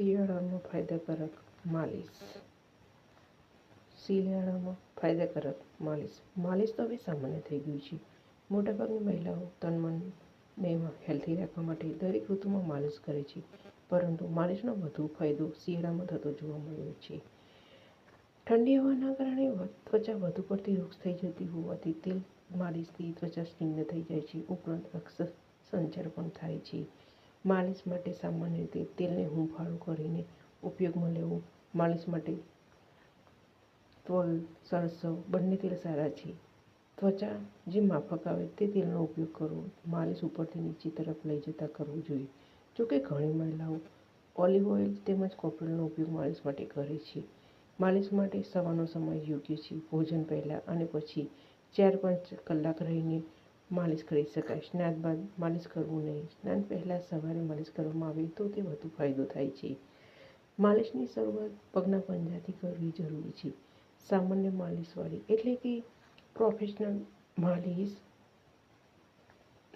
શિયાળામાં ફાયદાકારક માલિશ. શિયાળામાં ફાયદાકારક માલિશ. માલિશ તો હવે સામાન્ય થઈ ગયું છે. મોટાભાગની મહિલાઓ તન મનને હેલ્થી રાખવા માટે દરેક ઋતુમાં માલિશ કરે છે. પરંતુ માલિશનો વધુ ફાયદો શિયાળામાં થતો જોવા મળ્યો છે. ઠંડી હવાના કારણે ત્વચા વધુ પડતી વૃક્ષ થઈ જતી હોવાથી તેલ માલિશથી ત્વચા સ્નિગ્ધ થઈ જાય છે. ઉપરાંત રક્ષ સંચાર પણ થાય છે. માલિશ માટે સામાન્ય રીતે તેલને હૂંફાળું કરીને ઉપયોગમાં લેવું. માલિશ માટે તલ સરસવ બંને તેલ સારા છે. ત્વચા જે માફક આવે તે તેલનો ઉપયોગ કરવો. માલિશ ઉપરથી નીચે તરફ લઈ જતાં કરવું જોઈએ. જોકે ઘણી મહિલાઓ ઓલિવ ઓઇલ તેમજ કોપરનો ઉપયોગ માલિશ માટે કરે છે. માલિશ માટે સવારનો સમય યોગ્ય છે. ભોજન પહેલાં અને પછી ચાર પાંચ કલાક રહીને માલિશ કરી શકાય. સ્નાન બાદ માલિશ કરવું નહીં. સ્નાન પહેલાં સવારે માલિશ કરવામાં આવે તો તે વધુ ફાયદો થાય છે. માલિશની શરૂઆત પગના પંજાથી કરવી જરૂરી છે. સામાન્ય માલિશવાળી એટલે કે પ્રોફેશનલ માલિશ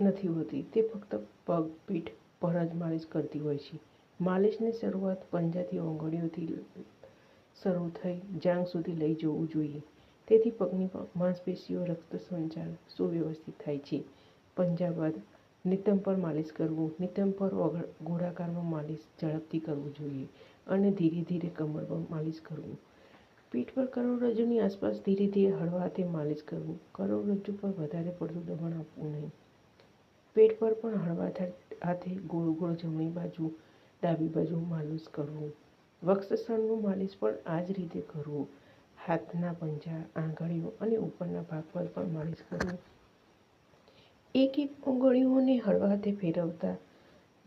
નથી હોતી. તે ફક્ત પગ, પીઠ પર જ માલિશ કરતી હોય છે. માલિશની શરૂઆત પંજાથી ઓંગળીઓથી શરૂ થઈ જાંગ સુધી લઈ જવું જોઈએ. તેથી પગની માંસપેશીઓ રક્ત સંચાર સુવ્યવસ્થિત થાય છે. પંજા બાદ નિતંબ પર માલિશ કરવું. નિતમ પર ગોળાકારમાં માલિશ ઝડપથી કરવું જોઈએ અને ધીરે ધીરે કમર પર માલિશ કરવું. પીઠ પર કરોડરજ્જુની આસપાસ ધીરે ધીરે હળવા હાથે માલિશ કરવું. કરોડરજ્જુ પર વધારે પડતું દબાણ આપવું નહીં. પેટ પર પણ હળવા હાથે ગોળ ગોળ જમણી બાજુ, ડાબી બાજુ માલિશ કરવું. વક્ષસ્થળનું માલિશ પણ આ જ રીતે કરવું. હાથના પંજા, આંગળીઓ અને ઉપરના ભાગ પર પણ માલિશ કરવું એક એક ઉંગળીઓને હળવા ફેરવતા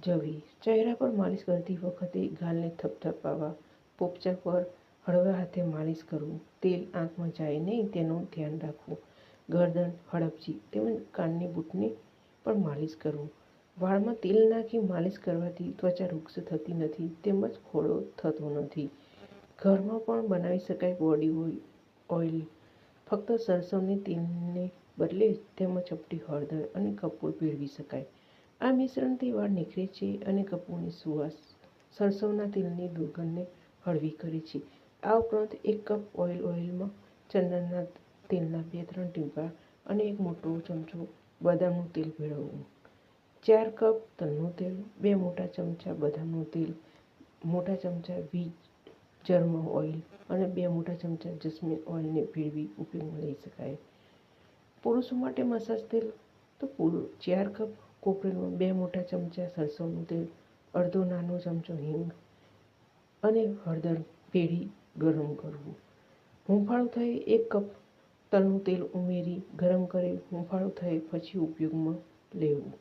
જવી. ચહેરા પર માલિશ કરતી વખતે ગાલને થપથપાવવા. પોપચા પર હળવા હાથે માલિશ કરવું. તેલ આંખમાં જાય નહીં તેનું ધ્યાન રાખવું. ગરદન હડપચી તેમજ કાનની બૂટને પણ માલિશ કરવું. વાળમાં તેલ નાખી માલિશ કરવાથી ત્વચા વૃક્ષ થતી નથી તેમજ ખોડો થતો નથી. ઘરમાં પણ બનાવી શકાય બોડી ઓઇલ. ફક્ત સરસવની તેલને બદલે તેમાં ચપટી હળદર અને કપૂર ભેળવી શકાય. આ મિશ્રણથી વાળ નીકળે છે અને કપૂરની સુવાસ સરસવના તેલની દુર્ગંધને હળવી કરે છે. આ ઉપરાંત એક કપ ઓઇલ ઓઇલમાં ચંદનના તેલના બે ત્રણ ટીપા અને એક મોટો ચમચો બદામનું તેલ ભેળવવું. ચાર કપ તલનું તેલ, બે મોટા ચમચા બદામનું તેલ, મોટા ચમચા વીજ જર્મ ઓઇલ અને બે મોટા ચમચા જસ્મીન ઓઇલને ભેળવી ઉપયોગમાં લઈ શકાય. પુરુષો માટે મસાજ તેલ તો પૂરું. ચાર કપ કોપરેલમાં બે મોટા ચમચા સરસવનું તેલ, અડધો નાનો ચમચો હિંગ અને હળદર પેઢી ગરમ કરવું. હૂંફાળું થઈ એક કપ તલનું તેલ ઉમેરી ગરમ કરી હૂંફાળું થાય પછી ઉપયોગમાં લેવું.